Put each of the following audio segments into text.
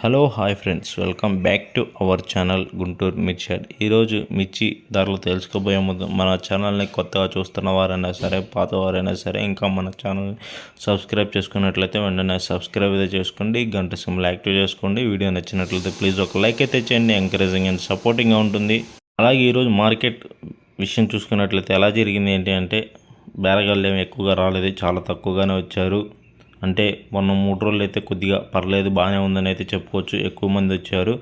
Hello hi friends welcome back to our channel Guntur mirchi ఈరోజు మిర్చి ధరలు తెలుసుకోబోయే ముందు మన ఛానల్ని కొత్తగా చూస్తున్న వారైనా సరే పాత వారైనా సరే ఇంకా మన ఛానల్ని సబ్స్క్రైబ్ చేసుకున్నట్లయితే వెంటనే సబ్స్క్రైబ్ అయితే చేసుకోండి గంట సింబల్ యాక్టివ్ చేసుకోండి. వీడియో నచ్చినట్లయితే ప్లీజ్ ఒక లైక్ అయితే చేయండి ఎంకరేజింగ్ అండ్ సపోర్టింగ్గా ఉంటుంది. అలాగే ఈరోజు మార్కెట్ విషయం చూసుకున్నట్లయితే ఎలా జరిగింది ఏంటి అంటే బేరగాళ్ళు ఏమి ఎక్కువగా రాలేదు చాలా తక్కువగానే వచ్చారు. అంటే మొన్న మూడు రోజులు అయితే కొద్దిగా పర్లేదు బాగానే ఉందని అయితే చెప్పుకోవచ్చు. ఎక్కువ మంది వచ్చారు.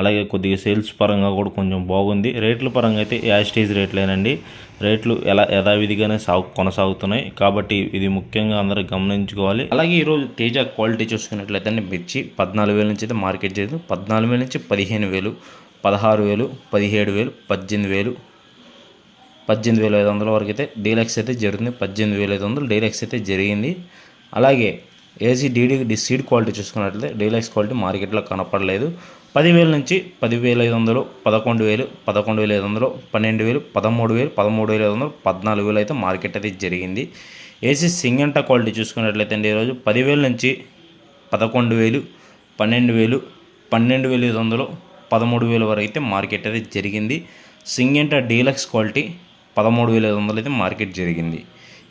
అలాగే కొద్దిగా సేల్స్ పరంగా కూడా కొంచెం బాగుంది. రేట్ల పరంగా అయితే యాస్టేజ్ రేట్లేనండి. రేట్లు ఎలా యథావిధిగానే సాగు కొనసాగుతున్నాయి. కాబట్టి ఇది ముఖ్యంగా అందరూ గమనించుకోవాలి. అలాగే ఈరోజు తేజ క్వాలిటీ చూసుకున్నట్లయితే మిర్చి పద్నాలుగు వేల నుంచి అయితే మార్కెట్ చేయదు పద్నాలుగు వేల నుంచి పదిహేను వేలు పదహారు వేలు పదిహేడు వేలు పద్దెనిమిది వేలు పద్దెనిమిది వేల ఐదు వందల వరకు అయితే డీలక్స్ అయితే జరిగింది పద్దెనిమిది వేల ఐదు వందలు డీలక్స్ అయితే జరిగింది. అలాగే ఏసీ డీడీ సీడ్ క్వాలిటీ చూసుకున్నట్లయితే డీలక్స్ క్వాలిటీ మార్కెట్లో కనపడలేదు. పదివేల నుంచి పదివేల ఐదు వందలు పదకొండు వేలు పదకొండు వేల ఐదు వందలు పన్నెండు వేలు పదమూడు వేలు పదమూడు వేల ఐదు వందలు పద్నాలుగు వేలు అయితే మార్కెట్ అయితే జరిగింది. ఏసీ సింగంట క్వాలిటీ చూసుకున్నట్లయితే అండి ఈరోజు పదివేల నుంచి పదకొండు వేలు పన్నెండు వేలు పన్నెండు వేల ఐదు వందలు పదమూడు వేల వరకు అయితే మార్కెట్ అయితే జరిగింది. సింగంట డీలక్స్ క్వాలిటీ పదమూడు వేల ఐదు వందలు అయితే మార్కెట్ జరిగింది.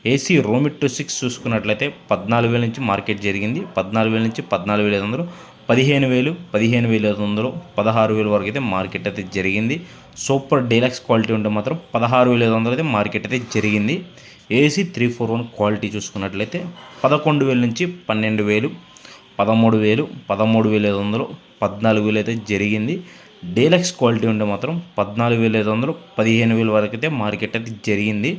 ఏసీ రోమిట్ టు సిక్స్ చూసుకున్నట్లయితే పద్నాలుగు వేల నుంచి మార్కెట్ జరిగింది. పద్నాలుగు వేల నుంచి పద్నాలుగు వేల ఐదు వందలు పదిహేను వేలు పదిహేను వేల ఐదు వందలు పదహారు వేల వరకు అయితే మార్కెట్ అయితే జరిగింది. సూపర్ డీలక్స్ క్వాలిటీ ఉంటే మాత్రం పదహారు వేల ఐదు వందలు అయితే మార్కెట్ అయితే జరిగింది. AC three four one quality చూసుకున్నట్లయితే పదకొండు వేల నుంచి పన్నెండు వేలు పదమూడు వేలు పదమూడు వేల ఐదు వందలు పద్నాలుగు వేలు అయితే జరిగింది. డీలక్స్ క్వాలిటీ ఉంటే మాత్రం పద్నాలుగు వేల ఐదు వందలు పదిహేను వేల వరకు అయితే మార్కెట్ అయితే జరిగింది.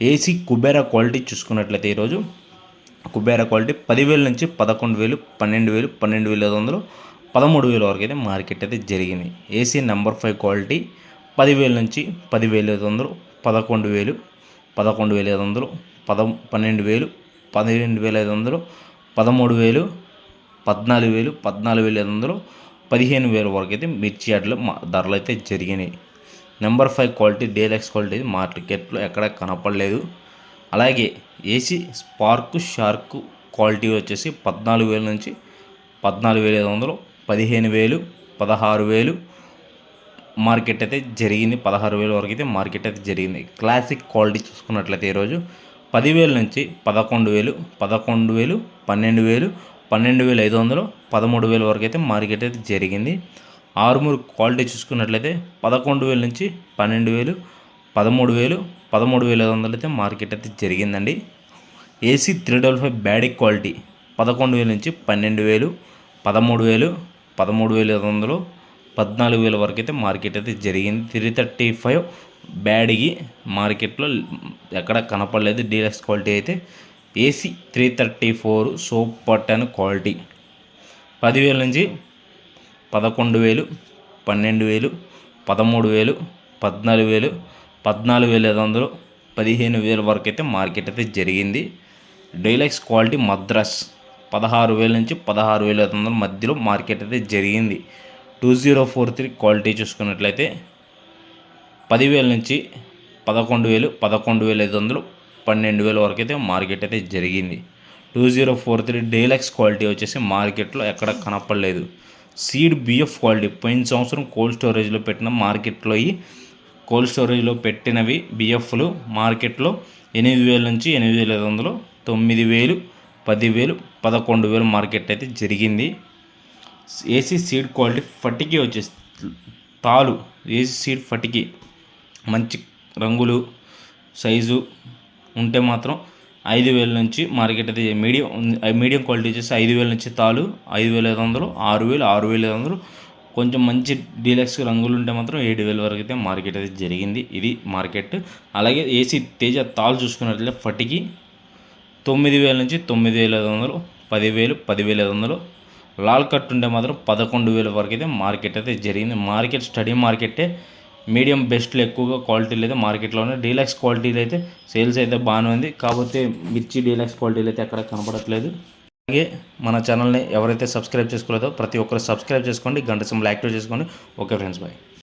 ఏసీ కుబేరా క్వాలిటీ చూసుకున్నట్లయితే ఈరోజు కుబేరా క్వాలిటీ పదివేల నుంచి పదకొండు వేలు పన్నెండు వేలు పన్నెండు వేల ఐదు వందలు పదమూడు వేల వరకు అయితే మార్కెట్ అయితే జరిగింది. ఏసీ నెంబర్ ఫైవ్ క్వాలిటీ పదివేల నుంచి పదివేల ఐదు వందలు పదకొండు వేలు పదకొండు వేల ఐదు వందలు పద పన్నెండు వేలు పన్నెండు వేల ఐదు వందలు పదమూడు వేలు పద్నాలుగు వేలు పద్నాలుగు వేల ఐదు వందలు పదిహేను వేల వరకు అయితే మిర్చి యాడ్లో ధరలు అయితే జరిగినాయి. Number five quality deluxe quality మార్కెట్లో ఎక్కడ కనపడలేదు. అలాగే ఏసీ స్పార్క్ షార్క్ క్వాలిటీ వచ్చేసి పద్నాలుగు వేల నుంచి పద్నాలుగు వేల ఐదు వందలు పదిహేను వేలు పదహారు వేలు. మార్కెట్ అయితే జరిగింది పదహారు వేల వరకు అయితే మార్కెట్ అయితే జరిగింది. క్లాసిక్ క్వాలిటీ చూసుకున్నట్లయితే ఈరోజు పదివేల నుంచి పదకొండు వేలు పదకొండు వేలు పన్నెండు వేలు పన్నెండు వేల ఐదు వందలు పదమూడు వేల వరకు అయితే మార్కెట్ అయితే జరిగింది. ఆరుమూరు క్వాలిటీ చూసుకున్నట్లయితే పదకొండు వేల నుంచి పన్నెండు వేలు పదమూడు వేలు పదమూడు వేల ఐదు వందలు అయితే మార్కెట్ అయితే జరిగిందండి. AC three double five Byadgi quality పదకొండు వేల నుంచి పన్నెండు వేలు పదమూడు వేలు పదమూడు వేల ఐదు వందలు పద్నాలుగు వేల వరకు అయితే మార్కెట్ అయితే జరిగింది. త్రీ థర్టీ ఫైవ్ బ్యాడ్కి మార్కెట్లో ఎక్కడ కనపడలేదు డీలక్స్ క్వాలిటీ అయితే. AC three thirty four soap ten quality పదివేల నుంచి పదకొండు వేలు పన్నెండు వేలు పదమూడు వేలు పద్నాలుగు వేలు పద్నాలుగు వేల ఐదు వందలు పదిహేను వేల వరకు అయితే మార్కెట్ అయితే జరిగింది. డైలక్స్ క్వాలిటీ మద్రాస్ పదహారు వేల నుంచి పదహారు వేల ఐదు వందల మధ్యలో మార్కెట్ అయితే జరిగింది. Two zero four three quality చూసుకున్నట్లయితే పదివేల నుంచి పదకొండు వేలు పదకొండు వేల ఐదు వందలు పన్నెండు వేల వరకు అయితే మార్కెట్ అయితే జరిగింది. Two zero four three deluxe quality వచ్చేసి మార్కెట్లో ఎక్కడ కనపడలేదు. సీడ్ బిఎఫ్ క్వాలిటీ పోయిన సంవత్సరం కోల్డ్ స్టోరేజ్లో పెట్టిన మార్కెట్లో కోల్డ్ స్టోరేజ్లో పెట్టినవి బిఎఫ్లు మార్కెట్లో ఎనిమిది వేల నుంచి ఎనిమిది వేల ఐదు వందలు తొమ్మిది వేలు పదివేలు పదకొండు వేలు మార్కెట్ అయితే జరిగింది. ఏసీ సీడ్ క్వాలిటీ ఫటికి వచ్చేసి తాలు. ఏసీ సీడ్ ఫటికి. మంచి రంగులు సైజు ఉంటే మాత్రం ఐదు వేల నుంచి మార్కెట్ అయితే మీడియం మీడియం క్వాలిటీ వచ్చేసి ఐదు వేల నుంచి తాలు ఐదు వేల ఐదు వందలు ఆరు వేలు ఆరు వేల ఐదు వందలు. కొంచెం మంచి డీలక్స్ రంగులు ఉంటే మాత్రం ఏడు వేల వరకు అయితే మార్కెట్ అయితే జరిగింది. ఇది మార్కెట్. అలాగే ఏసీ తేజ తాలు చూసుకున్నట్లయితే ఫటికి తొమ్మిది వేల నుంచి తొమ్మిది వేల ఐదు వందలు పదివేలు పదివేల ఐదు వందలు. లాల్ కట్ ఉంటే మాత్రం పదకొండు వేల వరకు అయితే మార్కెట్ అయితే జరిగింది. మార్కెట్ స్టడీ మార్కెటే మీడియం బెస్ట్లో ఎక్కువగా క్వాలిటీలు అయితే మార్కెట్లో ఉన్నాయి. డీలక్స్ క్వాలిటీలు అయితే సేల్స్ అయితే బాగానే ఉంది. కాకపోతే మిర్చి డీలక్స్ క్వాలిటీలు అయితే ఎక్కడ కనపడట్లేదు అలాగే మన ఛానల్ని ఎవరైతే సబ్స్క్రైబ్ చేసుకోలేదో ప్రతి ఒక్కరు సబ్స్క్రైబ్ చేసుకోండి. గంట సింబల్ యాక్టివ్ చేసుకోండి. Okay friends bye.